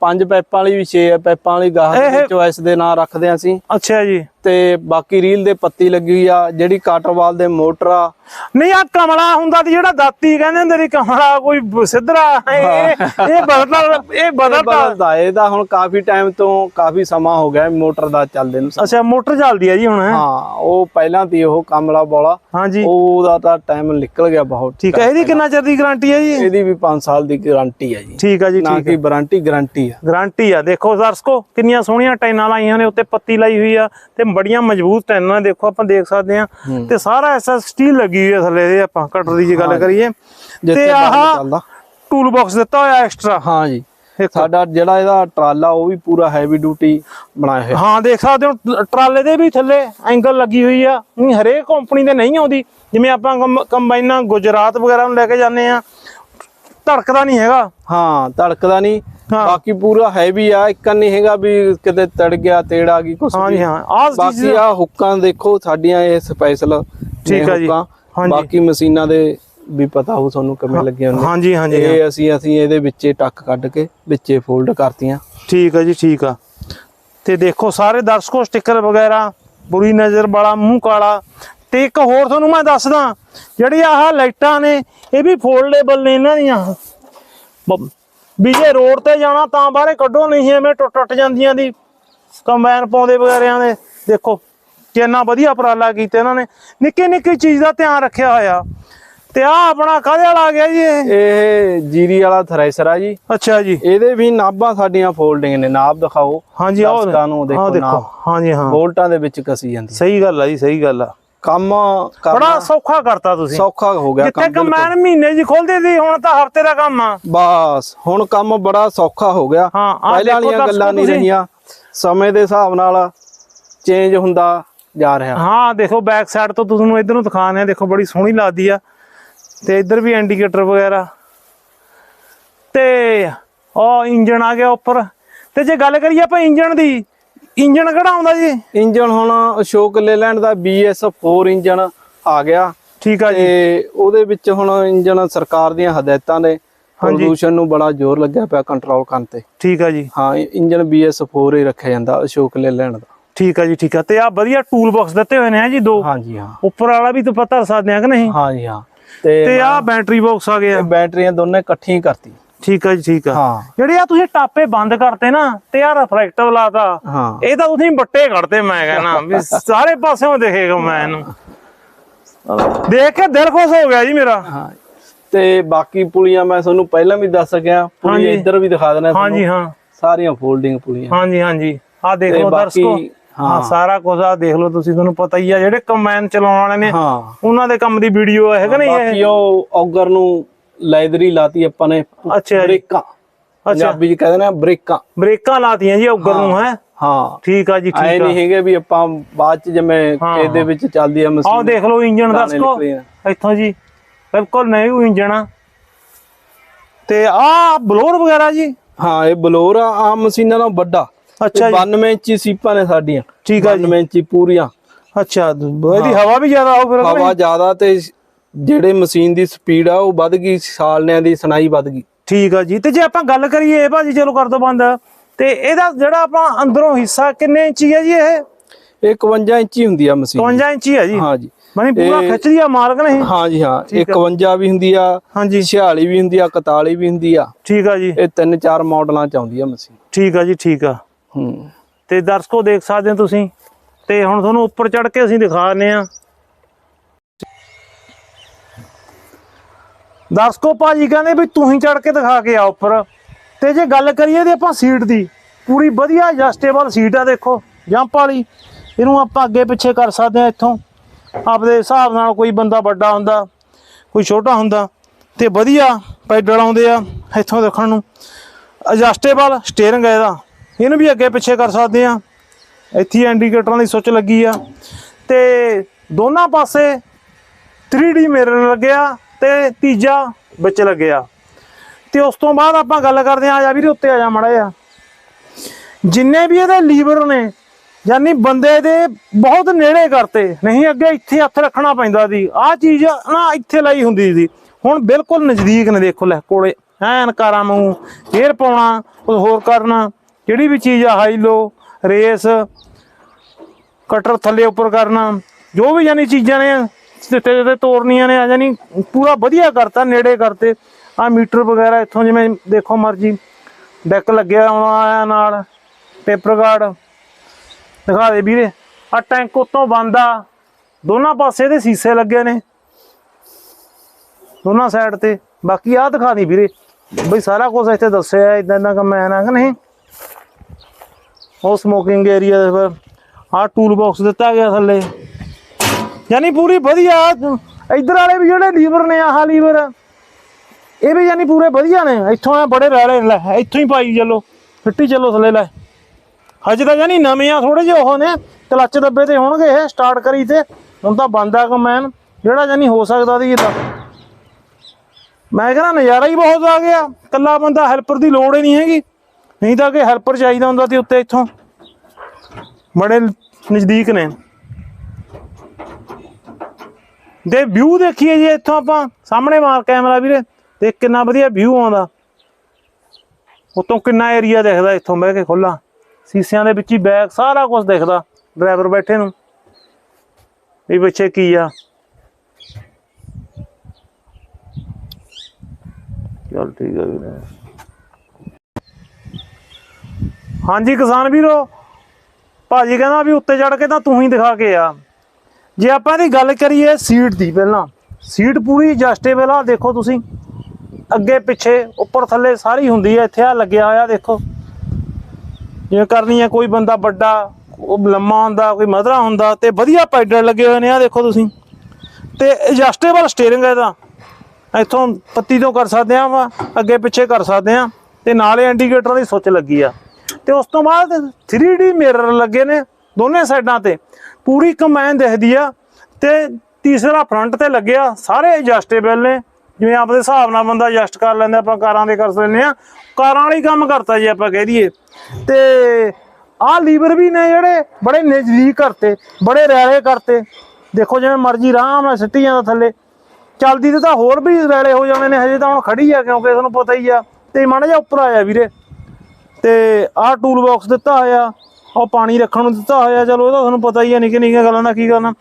ਪੰਜ ਪੈਪਾਂ ਵਾਲੀ ਵੀ 6 ਪੈਪਾਂ ਵਾਲੀ ਗਾਹ ਦੇ ਚੋਇਸ ਦੇ ਨਾਲ ਰੱਖਦੇ ਹਾਂ ਅਸੀਂ। ਅੱਛਾ ਜੀ। ਤੇ ਬਾਕੀ ਰੀਲ ਦੇ ਪੱਤੀ ਲੱਗੀ ਹੋਈ ਆ ਜਿਹੜੀ ਕਾਟਰਵਾਲ ਦੇ ਮੋਟਰ ਆ। ਨਹੀਂ ਆ ਕਮਲਾ ਹੁੰਦਾ ਤੇ ਜਿਹੜਾ ਦਾਤੀ ਕਹਿੰਦੇ ਹੁੰਦੇ ਨੇ ਕਮਲਾ ਕੋਈ ਸਿੱਧਰਾ। ਇਹ ਇਹ ਬਦਲ ਇਹ ਬਦਲਦਾ। ਬਦਲਦਾ ਇਹਦਾ ਹੁਣ ਕਾਫੀ ਟਾਈਮ ਤੋਂ ਕਾਫੀ ਸਮਾਂ ਹੋ ਗਿਆ ਮੋਟਰ ਦਾ ਚੱਲਦੇ ਨੂੰ। ਅੱਛਾ ਮੋਟਰ ਚੱਲਦੀ ਆ ਜੀ ਹੁਣ ਹਾਂ? ਉਹ ਪਹਿਲਾਂ ਤੀ ਉਹ ਕਮਲਾ ਬੋਲਾ ਹਾਂਜੀ। ਉਹਦਾ ਤਾਂ ਟਾਈਮ ਨਿਕਲ ਗਿਆ ਬਹੁਤ। ਠੀਕ ਹੈ ਇਹਦੀ ਕਿੰਨਾ ਚਿਰ ਦੀ ਗਾਰੰਟੀ ਹੈ ਜੀ? ਇਹਦੀ ਵੀ 5 ਸਾਲ ਦੀ ਗਾਰੰਟੀ ਹੈ ਜੀ। ਠੀਕ ਆ ਜੀ ਨਾ ਕਿ ਵਾਰੰਟੀ ਗਾਰੰਟੀ ਆ। ਗਾਰੰਟੀ ਆ। ਦੇਖੋ ਦਰਸ਼ਕੋ ਕਿੰਨੀਆਂ ਸੋਹਣੀਆਂ ਟਾਈਨਾਂ ਲਾਈਆਂ ਨੇ ਉੱਤੇ ਪੱਤੀ ਲਾਈ ਹੋਈ ਆ ਤੇ ਬੜੀਆਂ ਮਜ਼ਬੂਤ ਟਾਈਨਾਂ ਨੇ ਦੇਖੋ ਆਪਾਂ ਦੇਖ ਸਕਦੇ ਆ ਤੇ ਸਾਰਾ ਐਸਾ ਸਟੀਲ ਲੱਗੀ ਹੋਈ ਆ ਥੱਲੇ ਦੇ ਆਪਾਂ ਕਟਰ ਦੀ ਜੇ ਗੱਲ ਕਰੀਏ। ਤੇ ਆਹ ਟੂਲ ਬਾਕਸ ਦਿੱਤਾ ਹੋਇਆ ਐਕਸਟਰਾ ਹਾਂ ਜੀ। ਸਾਡਾ ਜਿਹੜਾ ਇਹਦਾ ਟਰਾਲਾ ਉਹ ਵੀ ਪੂਰਾ ਹੈਵੀ ਡਿਊਟੀ ਬਣਾਇਆ ਹੋਇਆ। ਹਾਂ ਦੇਖ ਸਕਦੇ ਹੋ ਟਰਾਲੇ ਦੇ ਵੀ ਥੱਲੇ ਐਂਗਲ ਲੱਗੀ ਹੋਈ ਆ। ਨਹੀਂ ਹਰੇਕ ਕੰਪਨੀ ਦੇ ਨਹੀਂ ਆਉਂਦੀ। ਜਿਵੇਂ ਆਪਾਂ ਕੰਬ- ਕੰਬਾਈਨਾਂ ਗੁਜਰਾਤ ਵਗੈਰਾ ਨੂੰ ਲੈ ਕੇ ਜਾਂਦੇ ਆ ਧੜਕਦਾ ਨਹੀਂ ਹੈਗਾ। ਹਾਂ ਧੜਕਦਾ ਨਹੀਂ। ਬਾਕੀ ਪੂਰਾ ਹੈਵੀ ਆ ਇੱਕ ਨਹੀਂ ਹੈਗਾ ਵੀ ਕਿਤੇ ਤੜ ਗਿਆ ਤੇੜ ਆ ਗਈ ਕੁਛ ਹਾਂ ਜੀ ਹਾਂ। ਆਹ ਚੀਜ਼ ਬਾਕੀ ਆ ਹੁੱਕਾਂ ਦੇਖੋ ਸਾਡੀਆਂ ਇਹ ਸਪੈਸ਼ਲ ਠੀਕ ਆ ਜੀ। ਬਾਕੀ ਮਸ਼ੀਨਾਂ ਦੇ ਵੀ ਪਤਾ ਹੋ ਤੁਹਾਨੂੰ ਕਿਵੇਂ ਲੱਗੀਆਂ ਹੁੰਦੀਆਂ ਹਾਂਜੀ ਹਾਂਜੀ ਇਹ ਅਸੀਂ ਅਸੀਂ ਇਹਦੇ ਵਿੱਚੇ ਟੱਕ ਕੱਢ ਕੇ ਵਿੱਚੇ ਫੋਲਡ ਕਰਤੀਆਂ। ਠੀਕ ਆ ਜੀ ਠੀਕ ਆ। ਤੇ ਦੇਖੋ ਸਾਰੇ ਦਰਸ਼ਕੋ ਸਟicker ਵਗੈਰਾ ਬੁਰੀ ਨਜ਼ਰ ਵਾਲਾ ਮੂੰਹ ਕਾਲਾ। ਤੇ ਇੱਕ ਹੋਰ ਤੁਹਾਨੂੰ ਮੈਂ ਦੱਸਦਾ ਜਿਹੜੀ ਆਹ ਲਾਈਟਾਂ ਨੇ ਇਹ ਵੀ ਫੋਲਡੇਬਲ ਨੇ ਇਹਨਾਂ ਦੀਆਂ। ਵੀ ਜੇ ਰੋਡ ਤੇ ਜਾਣਾ ਤਾਂ ਬਾਹਰੇ ਕੱਢੋ ਨਹੀਂ ਐਵੇਂ ਟੁੱਟ ਟੁੱਟ ਜਾਂਦੀਆਂ ਦੀ। ਕੰਬਾਈਨ ਪਾਉਂਦੇ ਵਗੈਰਿਆਂ ਦੇ ਦੇਖੋ ਕਿੰਨਾ ਵਧੀਆ ਉਪਰਾਲਾ ਕੀਤਾ ਇਹਨਾਂ ਨੇ। ਨਿੱਕੀ ਨਿੱਕੀ ਚੀਜ਼ ਦਾ ਧਿਆਨ ਰੱਖਿਆ ਹੋਇਆ। ਤੇ ਆ ਆਪਣਾ ਕਾਹਦੇ ਵਾਲਾ ਆ ਗਿਆ ਜੀ ਇਹ? ਜੀਰੀ ਵਾਲਾ ਥ੍ਰੈਸ਼ਰ ਆ ਜੀ। ਅੱਛਾ ਜੀ। ਇਹਦੇ ਵੀ ਨਾਬਾਂ ਸਾਡੀਆਂ ਫੋਲਡਿੰਗ ਨੇ। ਨਾਬ ਦਿਖਾਓ। ਹਾਂਜੀ ਆਹ ਨੂੰ ਦੇਖੋ ਆਹ ਦੇਖੋ ਹਾਂਜੀ ਹਾਂ। ਬੋਲਟਾਂ ਦੇ ਵਿੱਚ ਕਸੀ ਜਾਂਦੀ। ਸਹੀ ਗੱਲ ਆ ਜੀ ਸਹੀ ਗੱਲ ਆ। ਕੰਮ ਬੜਾ ਕਰਨਾ ਸੌਖਾ ਕਰਤਾ ਤੁਸੀਂ। ਸੌਖਾ ਹੋ ਗਿਆ ਜਿੱਥੇ ਕੰਮ ਬਿਲਕੁਲ। ਕਮੈਨ ਮਹੀਨੇ ਜੀ ਖੋਲਦੇ ਸੀ ਹੁਣ ਤਾਂ ਹਫ਼ਤੇ ਦਾ ਕੰਮ ਆ। ਬਸ ਹੁਣ ਕੰਮ ਬੜਾ ਸੌਖਾ ਹੋ ਗਿਆ। ਹਾਂ, ਆਹ ਪਹਿਲਾਂ ਦੇਖੋ ਵਾਲੀਆਂ ਗੱਲਾਂ ਨਹੀਂ ਤੁਸੀਂ। ਰਹੀਆਂ। ਸਮੇਂ ਦੇ ਹਿਸਾਬ ਨਾਲ ਚੇਂਜ ਹੁੰਦਾ ਜਾ ਰਿਹਾ। ਹਾਂ ਦੇਖੋ ਬੈਕ ਸਾਈਡ ਤੋਂ ਤੁਹਾਨੂੰ ਇਧਰ ਨੂੰ ਦਿਖਾਣੇ ਆ ਦੇਖੋ ਬੜੀ ਸੋਹਣੀ ਲੱਗਦੀ ਆ। ਤੇ ਇੱਧਰ ਵੀ ਇੰਡੀਕੇਟਰ ਵਗੈਰਾ। ਤੇ ਉਹ ਇੰਜਨ ਆ ਗਿਆ ਉੱਪਰ। ਤੇ ਜੇ ਗੱਲ ਕਰੀਏ ਆਪਾਂ ਇੰਜਨ ਦੀ ਇੰਜਨ ਕਿਹੜਾ ਆਉਂਦਾ ਜੀ? ਇੰਜਨ ਹੁਣ ਅਸ਼ੋਕ ਲੇਲੈਂਡ ਦਾ BS4 ਇੰਜਨ ਆ ਗਿਆ। ਠੀਕ ਆ ਜੀ। ਤੇ ਉਹਦੇ ਵਿੱਚ ਹੁਣ ਇੰਜਨ ਸਰਕਾਰ ਦੀਆਂ ਹਦਾਇਤਾਂ ਨੇ। ਪੋਲੂਸ਼ਨ ਨੂੰ ਬੜਾ ਜ਼ੋਰ ਲੱਗਿਆ ਪਿਆ ਕੰਟਰੋਲ ਕਰਨ ਤੇ। ਠੀਕ ਆ ਜੀ। ਹਾਂ ਇੰਜਨ BS4 ਹੀ ਰੱਖਿਆ ਜਾਂਦਾ ਅਸ਼ੋਕ ਲੇਲੈਂਡ ਦਾ। ਠੀਕ ਆ ਜੀ ਠੀਕ ਆ। ਤੇ ਆ ਵਧੀਆ ਟੂਲ ਬਾਕਸ ਦਿੱਤੇ ਹੋਏ ਨੇ ਆ ਜੀ ਦੋ। ਹਾਂਜੀ ਹਾਂ। ਉੱਪਰ ਵਾਲਾ ਵੀ ਤਾਂ ਪਤਾ ਸਕਦੇ ਆ ਕਿ ਨਹੀਂ? ਹਾਂਜੀ ਹਾਂ। ਤੇ ਆ ਬੈਟਰੀ ਬਾਕਸ ਆ ਗਿਆ। ਬੈਟਰੀਆਂ ਦੋਨੇ ਇਕੱਠੀਆਂ ਹੀ ਕਰਤੀ ਠੀਕ ਆ ਜੀ ਠੀਕ ਆ। ਹਾਂ। ਜਿਹੜੇ ਆ ਤੁਸੀਂ ਟਾਪੇ ਬੰਦ ਕਰਤੇ ਨਾ ਤੇ ਆ ਰਿਫਲੈਕਟਿਵ ਲਾਤਾ ਹਾਂ। ਇਹ ਤਾਂ ਤੁਸੀਂ ਬੱਟੇ ਕੱਢਦੇ ਮੈਂ ਕਹਿੰਦਾ ਵੀ ਸਾਰੇ ਪਾਸਿਓਂ ਦੇਖੇਗਾ ਮੈਂ ਇਹਨੂੰ। ਦੇਖ ਕੇ ਦਿਲ ਖੁਸ਼ ਹੋ ਗਿਆ ਜੀ ਮੇਰਾ। ਹਾਂ। ਤੇ ਬਾਕੀ ਪੁਲੀਆਂ ਮੈਂ ਤੁਹਾਨੂੰ ਪਹਿਲਾਂ ਵੀ ਦੱਸ ਸਕਿਆ ਪੁਲੀ। ਇੱਧਰ ਵੀ ਦਿਖਾ ਦੇਣਾ ਹਾਂਜੀ ਹਾਂ। ਸਾਰੀਆਂ ਫੋਲਡਿੰਗ ਪੁਲੀਆਂ। ਹਾਂਜੀ ਹਾਂਜੀ। ਆ ਦੇਖ ਲਓ ਦਰਸ਼ਕੋ ਹਾਂ। ਸਾਰਾ ਕੁਝ ਆ ਦੇਖ ਲਓ ਤੁਸੀਂ ਤੁਹਾਨੂੰ ਪਤਾ ਹੀ ਆ ਜਿਹੜੇ ਕੰਬਾਈਨ ਚਲਾਉਣ ਵਾਲੇ ਨੇ ਉਹਨਾਂ ਦੇ ਕੰਮ ਦੀ ਵੀਡੀਓ ਹੈ ਕਿ ਨਹੀਂ ਇਹ? ਬਾਕੀ ਉਹ ਔਗਰ ਨੂੰ ਲੈਦਰੀ ਲਾਤੀ ਆਪਾਂ ਨੇ। ਅੱਛਾ ਜੀ। ਬ੍ਰੇਕਾਂ। ਪੰਜਾਬੀ ਚ ਕਹਿੰਦੇ ਨੇ ਬ੍ਰੇਕਾਂ। ਬ੍ਰੇਕਾਂ ਲਾਤੀਆਂ ਜੀ ਉੱਗਰ ਨੂੰ ਹੈ ਹਾਂ? ਠੀਕ ਆ ਜੀ ਐ ਠੀਕ ਆ। ਨਹੀਂ ਹੈਗੇ ਵੀ ਆਪਾਂ ਬਾਅਦ ਚ ਜਿਵੇਂ ਹਾਂ, ਖੇਤ ਦੇ ਵਿੱਚ ਚੱਲਦੀ ਆ ਆਹ ਮਸ਼ੀਨ ਦੇਖ ਲਓ ਇੰਜਨ ਦਾਣੇ ਨਿਕਲੇ ਆ। ਇੱਥੋਂ ਜੀ ਬਿਲਕੁਲ ਨਵੀਂ ਇੰਜਨ ਆ। ਤੇ ਆ ਬਲੋਰ ਵਗੈਰਾ ਜੀ? ਹਾਂ ਇਹ ਬਲੋਰ ਆ ਆਮ ਮਸ਼ੀਨਾਂ ਨਾਲੋਂ ਵੱਡਾ। ਅੱਛਾ ਜੀ। 92 ਇੰਚੀ ਸੀਪਾਂ ਨੇ ਸਾਡੀਆਂ। ਠੀਕ ਆ ਜੀ। 92 ਇੰਚੀ ਪੂਰੀਆਂ। ਅੱਛਾ ਇਹਦੀ ਹਵਾ ਵੀ ਜ਼ਿਆਦਾ ਹੋ ਫਿਰ ਹਵਾ ਜ਼ਿਆਦਾ ਤੇ ਜਿਹੜੇ ਮਸ਼ੀਨ ਦੀ ਸਪੀਡ ਆ ਉਹ ਵੱਧ ਗਈ ਸਾਲਨਿਆਂ ਦੀ ਸੁਣਾਈ ਵੱਧ ਗਈ। ਠੀਕ ਆ ਜੀ। ਤੇ ਜੇ ਆਪਾਂ ਗੱਲ ਕਰੀਏ ਭਾਜੀ ਚਲੋ ਕਰ ਦੋ ਬੰਦ ਤੇ ਇਹਦਾ ਜਿਹੜਾ ਆਪਾਂ ਅੰਦਰੋਂ ਹਿੱਸਾ ਕਿੰਨੇ ਇੰਚੀ ਹੈ ਜੀ ਇਹ? ਇਹ 51 ਇੰਚੀ ਹੁੰਦੀ ਆ ਮਸ਼ੀਨ। 52 ਇੰਚੀ ਹੈ ਜੀ। ਹਾਂ ਜੀ। ਮਨੀ ਪੂਰਾ ਖਿੱਚਦੀ ਆ ਮਾਲਕ ਨਹੀਂ ਹਾਂ ਜੀ ਹਾਂ। ਇਹ 51 ਵੀ ਹੁੰਦੀ ਆ ਹਾਂਜੀ। 46 ਵੀ ਹੁੰਦੀ ਆ 41 ਵੀ ਹੁੰਦੀ ਆ। ਠੀਕ ਆ ਜੀ। ਇਹ ਤਿੰਨ ਚਾਰ ਮਾਡਲਾਂ ਚ ਆਉਂਦੀ ਆ ਮਸ਼ੀਨ। ਠੀਕ ਆ ਜੀ ਠੀਕ ਆ। ਹੂੰ। ਤੇ ਦਰਸ਼ਕੋ ਦੇਖ ਸਕਦੇ ਹੋ ਤੁਸੀਂ। ਤੇ ਹੁਣ ਤੁਹਾਨੂੰ ਉੱਪਰ ਚੜ ਕੇ ਅਸੀਂ ਦਿਖਾਣੇ ਆ ਦਰਸ਼ਕੋ ਭਾਜੀ ਕਹਿੰਦੇ ਵੀ ਤੂੰ ਹੀ ਚੜ ਕੇ ਦਿਖਾ ਕੇ ਆ ਉੱਪਰ। ਤੇ ਜੇ ਗੱਲ ਕਰੀਏ ਤੇ ਆਪਾਂ ਸੀਟ ਦੀ, ਪੂਰੀ ਵਧੀਆ ਐਡਜਸਟੇਬਲ ਸੀਟ ਆ ਦੇਖੋ, ਜੰਪ ਵਾਲੀ। ਇਹਨੂੰ ਆਪਾਂ ਅੱਗੇ ਪਿੱਛੇ ਕਰ ਸਕਦੇ ਆ ਇੱਥੋਂ। ਆਪਦੇ ਹਿਸਾਬ ਨਾਲ ਕੋਈ ਬੰਦਾ ਵੱਡਾ ਹੁੰਦਾ, ਕੋਈ ਛੋਟਾ ਹੁੰਦਾ, ਤੇ ਵਧੀਆ ਪੈਡਲ ਆਉਂਦੇ ਆ ਇੱਥੋਂ ਦੇਖਣ ਨੂੰ। ਐਡਜਸਟੇਬਲ ਸਟੀਅਰਿੰਗ ਹੈ ਇਹਦਾ। ਇਹਨੂੰ ਵੀ ਅੱਗੇ ਪਿੱਛੇ ਕਰ ਸਕਦੇ ਆ ਇੱਥੇ ਇੰਡੀਕੇਟਰਾਂ ਦੀ ਸੁੱਚ ਲੱਗੀ ਆ। ਤੇ ਦੋਨਾਂ ਪਾਸੇ 3D ਮਿਰਰ ਲੱਗਿਆ। ਤੇ ਤੀਜਾ ਵਿੱਚ ਲੱਗਿਆ। ਤੇ ਉਸ ਤੋਂ ਬਾਅਦ ਆਪਾਂ ਗੱਲ ਕਰਦੇ ਆ ਆ ਜਾ ਵੀਰੇ, ਉੱਤੇ ਆ ਜਾ ਮੜਾ ਜਾ ਜਿੰਨੇ ਵੀ ਇਹਦੇ ਲੀਵਰ ਨੇ, ਯਾਨੀ ਬੰਦੇ ਦੇ ਬਹੁਤ ਨੇੜੇ ਕਰਤੇ, ਨਹੀਂ ਅੱਗੇ ਇੱਥੇ ਹੱਥ ਰੱਖਣਾ ਪੈਂਦਾ ਸੀ। ਆਹ ਚੀਜ਼ ਨਾ ਇੱਥੇ ਲਈ ਹੁੰਦੀ ਸੀ। ਹੁਣ ਬਿਲਕੁਲ ਨਜ਼ਦੀਕ ਨੇ, ਦੇਖੋ ਲੈ, ਕੋਲੇ ਐਨ ਕਾਰਾਂ ਨੂੰ ਫੇਰ ਪਾਉਣਾ, ਕੁਝ ਹੋਰ ਕਰਨਾ, ਜਿਹੜੀ ਵੀ ਚੀਜ਼ ਆ ਹਾਈ ਲੋ ਰੇਸ ਕਟਰ ਥੱਲੇ ਉੱਪਰ ਕਰਨਾ, ਜੋ ਵੀ ਯਾਨੀ ਚੀਜ਼ਾਂ ਨੇ ਸਿੱਟੇ ਤੇ ਤੋੜਨੀਆਂ ਨੇ ਯਾਨੀ ਪੂਰਾ ਵਧੀਆ ਕਰਤਾ, ਨੇੜੇ ਕਰਤੇ। ਆ ਮੀਟਰ ਵਗੈਰਾ ਇੱਥੋਂ ਜਿਵੇਂ ਦੇਖੋ ਮਰਜ਼ੀ, ਡੈਕ ਲੱਗਿਆ ਆਇਆ ਨਾਲ, ਪੇਪਰ ਗਾਰਡ ਦਿਖਾ ਦੇ ਵੀਰੇ ਆ ਟੈਂਕ ਉਤੋਂ ਬੰਦ ਦੋਨਾਂ ਪਾਸੇ ਦੇ ਸੀਸੇ ਲੱਗੇ ਨੇ। ਦੋਨਾਂ ਸਾਈਡ ਤੇ, ਬਾਕੀ ਆ ਦਿਖਾ ਦੀ ਵੀਰੇ, ਬਈ ਸਾਰਾ ਕੁਝ ਇੱਥੇ ਦੱਸਿਆ ਇਦਾਂ ਦਾ ਕੰਮ ਹੈ ਨਾ ਕਿ ਨਹੀਂ? ਉਹ ਸਮੋਕਿੰਗ ਏਰੀਆ ਦੇ ਫਿਰ ਆਹ ਟੂਲ ਬਾਕਸ ਦਿੱਤਾ ਗਿਆ ਥੱਲੇ। ਯਾਨੀ ਪੂਰੀ ਵਧੀਆ, ਇਧਰ ਵਾਲੇ ਵੀ ਜਿਹੜੇ ਲੀਵਰ ਨੇ ਆਹ ਲੀਵਰ, ਇਹ ਵੀ ਯਾਨੀ ਪੂਰੇ ਵਧੀਆ ਨੇ, ਇੱਥੋਂ ਆ ਬੜੇ ਰਹਿ ਲੈ, ਇੱਥੋਂ ਹੀ ਪਾਈ ਚੱਲੋ, ਫਿੱਟੀ ਚੱਲੋ ਥੱਲੇ, ਲੈ। ਹਜੇ ਤਾਂ ਯਾਨੀ ਨਵੇਂ ਆ ਥੋੜੇ ਜਿਹੇ ਉਹ ਨੇ, ਕਲੱਚ ਦੱਬੇ ਤੇ ਹੋਣਗੇ ਇਹ ਸਟਾਰਟ ਕਰੀ ਤੇ, ਹੁਣ ਤਾਂ ਬੰਦ ਕਮੈਨ ਜਿਹੜਾ ਯਾਨੀ ਹੋ ਸਕਦਾ ਸੀ ਇਹ ਤਾਂ। ਮੈਂ ਕਹਿੰਦਾ ਨਜ਼ਾਰਾ ਹੀ ਬਹੁਤ ਆ ਗਿਆ ਕੱਲਾ ਬੰਦਾ ਹੈਲਪਰ ਦੀ ਲੋੜ ਹੀ ਨਹੀਂ ਹੈਗੀ, ਨਹੀਂ ਤਾਂ ਕਿ ਹੈਲਪਰ ਚਾਹੀਦਾ ਹੁੰਦਾ ਤੇ ਉੱਤੇ ਇੱਥੋਂ। ਬੜੇ ਨਜ਼ਦੀਕ ਨੇ। ਦੇ ਵਿਊ ਦੇਖੀਏ ਜੀ, ਇੱਥੋਂ ਆਪਾਂ ਸਾਹਮਣੇ ਮਾਰ ਕੈਮਰਾ ਵੀਰੇ, ਦੇਖ ਕਿੰਨਾ ਵਧੀਆ ਵਿਊ ਆਉਂਦਾ। ਉਤੋਂ ਕਿੰਨਾ ਏਰੀਆ ਦਿਖਦਾ ਇੱਥੋਂ ਬਹਿ ਕੇ ਖੁੱਲਾ ਸੀਸਿਆਂ ਦੇ ਵਿੱਚ ਹੀ ਬੈਗ ਸਾਰਾ ਕੁਝ ਦਿਖਦਾ ਡਰਾਈਵਰ ਬੈਠੇ ਨੂੰ। ਇਹ ਪਿੱਛੇ ਕੀ ਆ? ਚਲ ਠੀਕ ਆ ਵੀਰੇ। ਹਾਂਜੀ ਕਿਸਾਨ ਵੀਰੋ, ਭਾਜੀ ਕਹਿੰਦਾ ਵੀ ਉੱਤੇ ਚੜ ਕੇ ਤਾਂ ਤੂੰ ਹੀ ਦਿਖਾ ਕੇ ਆ। ਜੇ ਆਪਾਂ ਦੀ ਗੱਲ ਕਰੀਏ ਸੀਟ ਦੀ ਪਹਿਲਾਂ, ਸੀਟ ਪੂਰੀ ਐਡਜਸਟੇਬਲ ਆ, ਦੇਖੋ ਤੁਸੀਂ। ਅੱਗੇ, ਪਿੱਛੇ, ਉੱਪਰ, ਥੱਲੇ ਸਾਰੀ ਹੁੰਦੀ ਹੈ ਇੱਥੇ ਆ ਲੱਗਿਆ ਹੋਇਆ, ਦੇਖੋ। ਜਿਵੇਂ ਕਰਨੀ ਹੈ ਕੋਈ ਬੰਦਾ ਵੱਡਾ, ਉਹ ਲੰਮਾ ਹੁੰਦਾ, ਕੋਈ ਮਧਰਾ ਹੁੰਦਾ, ਤੇ ਵਧੀਆ ਪੈਡਲ ਲੱਗੇ ਹੋਏ ਨੇ ਆ ਦੇਖੋ ਤੁਸੀਂ। ਤੇ ਐਡਜਸਟੇਬਲ ਸਟੀਅਰਿੰਗ ਹੈ ਇਹਦਾ। ਇੱਥੋਂ ਪੱਤੀ ਤੋਂ ਕਰ ਸਕਦੇ ਆ ਵਾ ਅੱਗੇ, ਪਿੱਛੇ ਕਰ ਸਕਦੇ ਆ। ਤੇ ਨਾਲੇ ਇੰਡੀਕੇਟਰਾਂ ਦੀ ਸੁੱਚ ਲੱਗੀ ਆ। ਤੇ ਉਸ ਤੋਂ ਬਾਅਦ 3D ਮਿਰਰ ਲੱਗੇ ਨੇ। ਦੋਨੇ ਸਾਈਡਾਂ ਤੇ। ਪੂਰੀ ਕਮੈਨ ਦਿਖਦੀ ਆ ਤੇ ਤੀਸਰਾ ਫਰੰਟ ਤੇ ਲੱਗਿਆ। ਸਾਰੇ ਐਡਜਸਟੇਬਲ ਨੇ। ਜਿਵੇਂ ਆਪਦੇ ਹਿਸਾਬ ਨਾਲ ਬੰਦਾ ਐਡਜਸਟ ਕਰ ਲੈਂਦਾ, ਆਪਾਂ ਕਾਰਾਂ ਦੇ ਕਰ ਲੈਂਦੇ ਆ। ਕਾਰਾਂ ਵਾਲੀ ਕੰਮ ਕਰਤਾ ਜੀ ਆਪਾਂ ਕਹਿ ਦਈਏ। ਤੇ ਆਹ ਲੀਵਰ ਵੀ ਨੇ ਜਿਹੜੇ ਬੜੇ ਨਜ਼ਦੀਕ ਕਰਤੇ, ਬੜੇ ਰੈਲੇ ਕਰਤੇ। ਦੇਖੋ ਜਿਵੇਂ ਮਰਜ਼ੀ ਆਰਾਮ ਨਾਲ ਸਿੱਟੀ ਜਾਂਦਾ ਥੱਲੇ। ਚੱਲਦੀ ਤੇ ਤਾਂ ਹੋਰ ਵੀ ਰੈਲੇ ਹੋ ਜਾਣੇ ਨੇ, ਹਜੇ ਤਾਂ ਹੁਣ ਖੜੀ ਆ ਕਿਉਂਕਿ ਤੁਹਾਨੂੰ ਪਤਾ ਹੀ ਆ। ਤੇ ਮਾੜਾ ਜਿਹਾ ਉੱਪਰ ਆਇਆ ਵੀਰੇ। ਤੇ ਆਹ ਟੂਲ ਬਾਕਸ ਦਿੱਤਾ ਹੋਇਆ। ਉਹ ਪਾਣੀ ਰੱਖਣ ਨੂੰ ਦਿੱਤਾ ਹੋਇਆ, ਚਲੋ ਇਹਦਾ ਤੁਹਾਨੂੰ ਪਤਾ ਹੀ ਆ ਨਿੱਕੀ ਨਿੱਕੀਆਂ ਗੱਲਾਂ ਦਾ ਕੀ ਕਰਨਾ।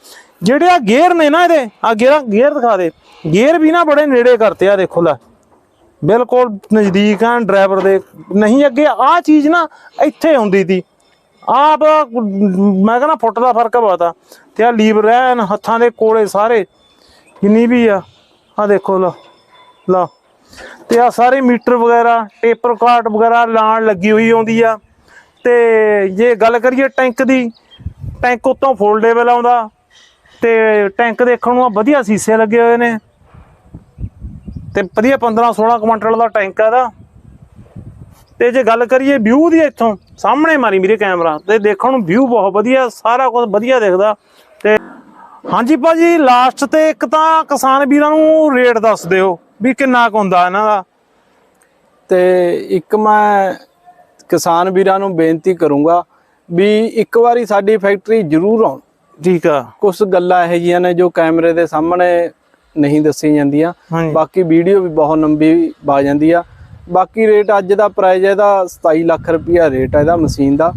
ਜਿਹੜੇ ਆ ਗੇਅਰ ਨੇ ਨਾ ਇਹਦੇ ਆ ਗੇਅਰ ਗੇਅਰ ਦਿਖਾ ਦੇ। ਗੇਅਰ ਵੀ ਨਾ ਬੜੇ ਨੇੜੇ ਕਰਤੇ ਆ, ਦੇਖੋ ਲੈ। ਬਿਲਕੁਲ ਨਜ਼ਦੀਕ ਆ ਡਰਾਈਵਰ ਦੇ। ਨਹੀਂ, ਅੱਗੇ ਆ ਚੀਜ਼ ਨਾ ਇੱਥੇ ਹੁੰਦੀ ਸੀ। ਆਪ, ਮੈਂ ਕਹਿੰਦਾ ਫੁੱਟ ਦਾ ਫ਼ਰਕ ਪਤਾ ਤੇ ਆ ਲੀਵਰ ਐਨ ਹੱਥਾਂ ਦੇ ਕੋਲੇ ਸਾਰੇ ਜਿੰਨੀ ਵੀ ਆ। ਆ ਦੇਖੋ ਲਓ ਲਓ। ਤੇ ਆ ਸਾਰੇ ਮੀਟਰ ਵਗੈਰਾ, ਟੇਪਰ ਕਾਰਟ ਵਗੈਰਾ ਲਾਣ ਲੱਗੀ ਹੋਈ ਆਉਂਦੀ ਆ। ਤੇ ਜੇ ਗੱਲ ਕਰੀਏ ਟੈਂਕ ਦੀ, ਟੈਂਕ ਉਤੋਂ ਫੋਲਡੇਬਲ ਆਉਂਦਾ ਤੇ ਟੈਂਕ ਦੇਖਣ ਨੂੰ ਵਧੀਆ ਸੀਸੇ ਲੱਗੇ ਹੋਏ ਨੇ। ਤੇ ਵਧੀਆ 15 16 ਕੁਇੰਟਲ ਦਾ ਟੈਂਕ ਆ ਇਹਦਾ। ਤੇ ਜੇ ਗੱਲ ਕਰੀਏ ਵਿਊ ਦੀ ਇੱਥੋਂ, ਸਾਹਮਣੇ ਮਾਰੀ ਮੇਰੇ ਕੈਮਰਾ, ਤੇ ਦੇਖਣ ਨੂੰ ਵਿਊ ਬਹੁਤ ਵਧੀਆ, ਸਾਰਾ ਕੁਝ ਵਧੀਆ ਦਿਖਦਾ। ਤੇ ਹਾਂਜੀ ਭਾਜੀ ਲਾਸਟ ਤੇ ਇੱਕ ਤਾਂ ਕਿਸਾਨ ਵੀਰਾਂ ਨੂੰ ਰੇਟ ਦੱਸ ਦਿਓ ਵੀ ਕਿੰਨਾ ਕੁ ਹੁੰਦਾ ਇਹਨਾਂ ਦਾ। ਤੇ ਇੱਕ ਮੈਂ ਕਿਸਾਨ ਵੀਰਾਂ ਨੂੰ ਬੇਨਤੀ ਕਰੂੰਗਾ ਵੀ ਇੱਕ ਵਾਰੀ ਸਾਡੀ ਫੈਕਟਰੀ ਜ਼ਰੂਰ ਆਉਣ। ਠੀਕ ਆ। ਕੁਝ ਗੱਲਾਂ ਇਹੋ ਜਿਹੀਆਂ ਨੇ ਜੋ ਕੈਮਰੇ ਦੇ ਸਾਹਮਣੇ ਨਹੀਂ ਦੱਸੀਆਂ ਜਾਂਦੀਆਂ। ਬਾਕੀ ਵੀਡੀਓ ਵੀ ਬਹੁਤ ਲੰਬੀ ਆ ਜਾਂਦੀ ਆ। ਬਾਕੀ ਰੇਟ ਅੱਜ ਦਾ ਪ੍ਰਾਈਸ ਇਹਦਾ 27 ਲੱਖ ਰੁਪਇਆ ਰੇਟ ਆ ਇਹਦਾ ਮਸ਼ੀਨ ਦਾ।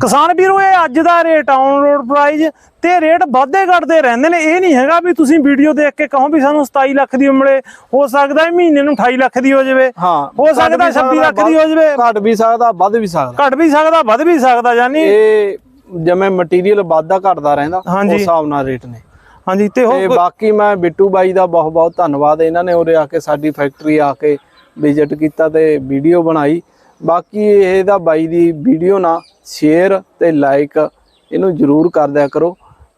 ਕਿਸਾਨ ਵੀਰੋ ਇਹ ਅੱਜ ਦਾ ਰੇਟ ਆਨ ਰੋਡ ਪ੍ਰਾਈਸ ਤੇ ਰੇਟ ਵਾਧੇ ਘਟਦੇ ਰਹਿੰਦੇ ਨੇ। ਇਹ ਨਹੀਂ ਹੈਗਾ ਵੀ ਤੁਸੀਂ ਵੀਡੀਓ ਦੇਖ ਕੇ ਕਹੋ ਵੀ ਸਾਨੂੰ 27 ਲੱਖ ਦੀ ਮਿਲੇ ਹੋ ਸਕਦਾ ਹੈ ਮਹੀਨੇ ਨੂੰ 28 ਲੱਖ ਦੀ ਹੋ ਜਾਵੇ। ਹਾਂ ਸਕਦਾ ਵੀ 26 ਲੱਖ ਦੀ ਹੋ ਜਾਵੇ। ਘਟ ਵੀ ਸਕਦਾ ਵੱਧ ਵੀ ਸਕਦਾ। ਘਟ ਵੀ ਸਕਦਾ ਵੱਧ ਵੀ ਸਕਦਾ ਯਾਨੀ ਇਹ ਜਿਵੇਂ ਮਟੀਰੀਅਲ ਵਾਧਾ ਘਟਦਾ ਰਹਿੰਦਾ ਉਸ। ਹਿਸਾਬ ਨਾਲ ਰੇਟ ਨੇ। ਹਾਂਜੀ ਤੇ ਤੇ ਹੋ ਬਾਕੀ ਮੈਂ ਬਿੱਟੂ ਬਾਈ ਦਾ ਬਹੁਤ ਬਹੁਤ ਧੰਨਵਾਦ। ਇਹਨਾਂ ਨੇ ਉਰੇ ਆ ਕੇ ਸਾਡੀ ਫੈਕਟਰੀ ਆ ਕੇ ਵਿਜ਼ਿਟ ਕੀਤਾ ਤੇ ਵੀਡੀਓ ਬਣਾਈ। ਬਾਕੀ ਇਹਦਾ ਬਾਈ ਦੀ ਵੀਡੀਓ ਨਾ ਸ਼ੇਅਰ ਤੇ ਲਾਈਕ ਇਹਨੂੰ ਜਰੂਰ ਕਰ ਦਿਆ ਕਰੋ।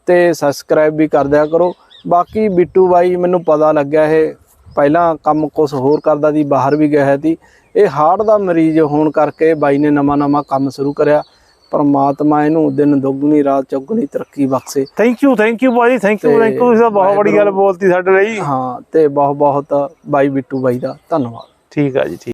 ਤੇ ਸਬਸਕ੍ਰਾਈਬ ਵੀ ਕਰ ਦਿਆ ਕਰੋ। ਬਾਕੀ ਬਿੱਟੂ ਬਾਈ ਮੈਨੂੰ ਪਤਾ ਲੱਗਿਆ ਇਹ ਪਹਿਲਾਂ ਕੰਮ ਕੁਝ ਹੋਰ ਕਰਦਾ ਸੀ ਬਾਹਰ ਵੀ ਗਿਆ ਸੀ। ਇਹ ਹਾਰਟ ਦਾ ਮਰੀਜ਼ ਹੋਣ ਕਰਕੇ ਬਾਈ ਨੇ ਨਵਾਂ ਨਵਾਂ ਕੰਮ ਸ਼ੁਰੂ ਕਰਿਆ। ਪਰਮਾਤਮਾ ਇਹਨੂੰ ਦਿਨ ਦੁੱਗਣੀ ਰਾਤ ਚੌਗੁਣੀ ਤਰੱਕੀ ਬਖਸ਼ੇ। ਥੈਂਕ ਯੂ ਥੈਂਕ ਯੂ ਭਾਜੀ ਥੈਂਕ ਯੂ ਥੈਂਕ ਯੂ ਤੁਸੀਂ ਬਹੁਤ ਬੜੀ ਗੱਲ ਬੋਲਤੀ ਸਾਡੇ ਲਈ। ਹਾਂ ਤੇ ਬਹੁਤ ਬਹੁਤ ਬਾਈ ਬਿੱਟੂ ਬਾਈ ਦਾ ਧੰਨਵਾਦ। ਠੀਕ ਆ ਜੀ ਠੀਕ।